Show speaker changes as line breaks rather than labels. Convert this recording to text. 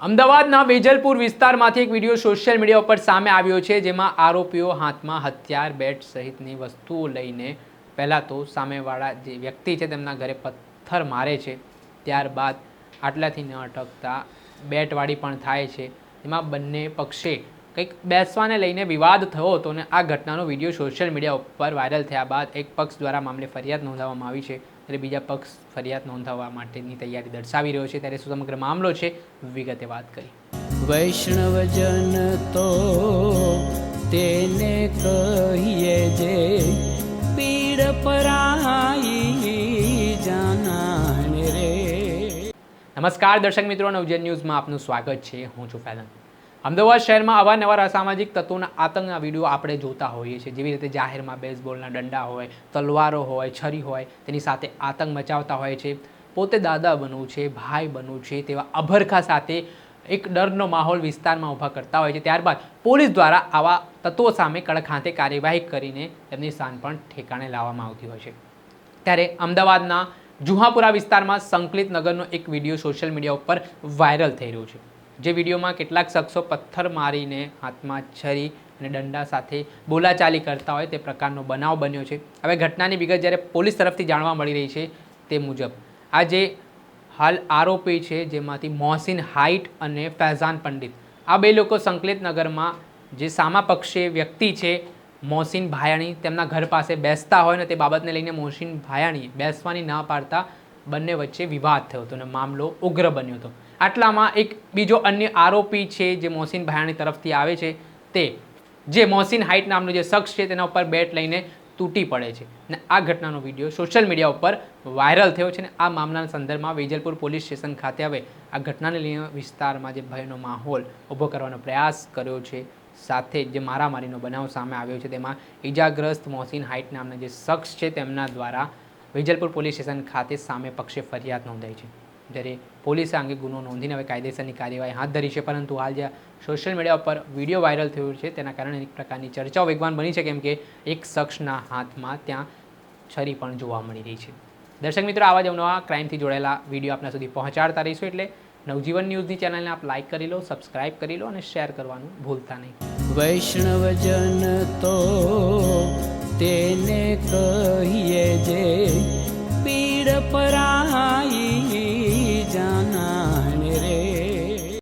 અમદાવાદના વેજલપુર વિસ્તારમાંથી એક વીડિયો સોશિયલ મીડિયા ઉપર સામે આવ્યો છે, જેમાં આરોપીઓ હાથમાં હથિયાર, બેટ સહિતની વસ્તુઓ લઈને પહેલાં તો સામેવાળા જે વ્યક્તિ છે તેમના ઘરે પથ્થર મારે છે, ત્યારબાદ આટલાથી ન અટકતા બેટવાળી પણ થાય છે. એમાં બંને પક્ષે કંઈક બેસવાને લઈને વિવાદ થયો હતો અને આ ઘટનાનો વીડિયો સોશિયલ મીડિયા ઉપર વાયરલ થયા બાદ એક પક્ષ દ્વારા મામલે ફરિયાદ નોંધાવવામાં આવી છે. ત્યારે બીજા પક્ષ ફરિયાદ નોંધાવવા માટેની તૈયારી દર્શાવી રહ્યો છે. ત્યારે શું સમગ્ર મામલો છે વિગતે વાત કરી.
વૈષ્ણવજન તો તેને કહીએ જે પીડ પરાઈ જાનાને રે.
નમસ્કાર દર્શક મિત્રો નવજન ન્યૂઝમાં આપનું સ્વાગત છે. હું છું ફેલન. અમદાવાદ શહેરમાં અવારનવાર અસામાજિક તત્વોના આતંકના વીડિયો આપણે જોતા હોઈએ છીએ. જેવી રીતે જાહેરમાં બેઝબોલના દંડા હોય, તલવારો હોય, છરી હોય, તેની સાથે આતંક મચાવતા હોય છે. પોતે દાદા બનવું છે, ભાઈ બનવું છે, તેવા અભરખા સાથે એક ડરનો માહોલ વિસ્તારમાં ઊભા કરતા હોય છે. ત્યારબાદ પોલીસ દ્વારા આવા તત્વો સામે કડક હાથે કાર્યવાહી કરીને તેમની સ્થાન પણ ઠેકાણે લાવવામાં આવતી હોય છે. ત્યારે અમદાવાદના જુહાપુરા વિસ્તારમાં સંકલિત નગરનો એક વીડિયો સોશિયલ મીડિયા ઉપર વાયરલ થઈ રહ્યો છે. જે વિડીયોમાં કેટલાક શખ્સો પથ્થર મારીને હાથમાં છરી અને દંડા સાથે બોલાચાલી કરતા હોય તે પ્રકારનો બનાવ બન્યો છે. હવે ઘટનાની વિગત જ્યારે પોલીસ તરફથી જાણવા મળી રહી છે તે મુજબ આ જે હાલ આરોપી છે જેમાંથી મોહસિન હાઇટ અને ફૈઝાન પંડિત. આ બે લોકો સંકલિત નગરમાં જે સામા પક્ષે વ્યક્તિ છે, મોહસિન ભાયાણી, તેમના ઘર પાસે બેસતા હોય ને તે બાબતને લઈને મોહસિન ભાયાણીએ બેસવાની ના પાડતા બંને વચ્ચે વિવાદ થયો હતો અને મામલો ઉગ્ર બન્યો હતો. આટલામાં એક બીજો અન્ય આરોપી છે જે મોહસિન ભાયાણી તરફથી આવે છે. તે, જે મોહસિન હાઇટ નામનો જે શખ્સ છે તેના ઉપર બેટ લઈને તૂટી પડે છે. અને આ ઘટનાનો વીડિયો સોશિયલ મીડિયા ઉપર વાયરલ થયો છે અને આ મામલાના સંદર્ભમાં વેજલપુર પોલીસ સ્ટેશન ખાતે હવે આ ઘટનાને લઈને વિસ્તારમાં જે ભયનો માહોલ ઊભો કરવાનો પ્રયાસ કર્યો છે. સાથે જ મારામારીનો બનાવ સામે આવ્યો છે તેમાં ઈજાગ્રસ્ત મોહસિન હાઇટ નામના જે શખ્સ છે તેમના દ્વારા વેજલપુર પોલીસ સ્ટેશન ખાતે સામે પક્ષે ફરિયાદ નોંધાઈ છે. જ્યારે પોલીસે આ અંગે ગુનો નોંધીને હવે કાયદેસરની કાર્યવાહી હાથ ધરી છે. પરંતુ હાલ જે સોશિયલ મીડિયા ઉપર વીડિયો વાયરલ થયો છે, તેના કારણે એક પ્રકારની ચર્ચાઓ વેગવાન બની છે, કેમ કે એક શખ્સના હાથમાં ત્યાં છરી પણ જોવા મળી રહી છે. દર્શક મિત્રો, આવા જ નવા ક્રાઇમથી જોડાયેલા વીડિયો આપના સુધી પહોંચાડતા રહીશું એટલે નવજીવન ન્યૂઝની ચેનલને આપ લાઇક કરી લો સબસ્ક્રાઇબ કરી લો અને શેર કરવાનું ભૂલતા નહીં.
વૈષ્ણવજન તો તેને કહીએ જે પીડ પરાઈ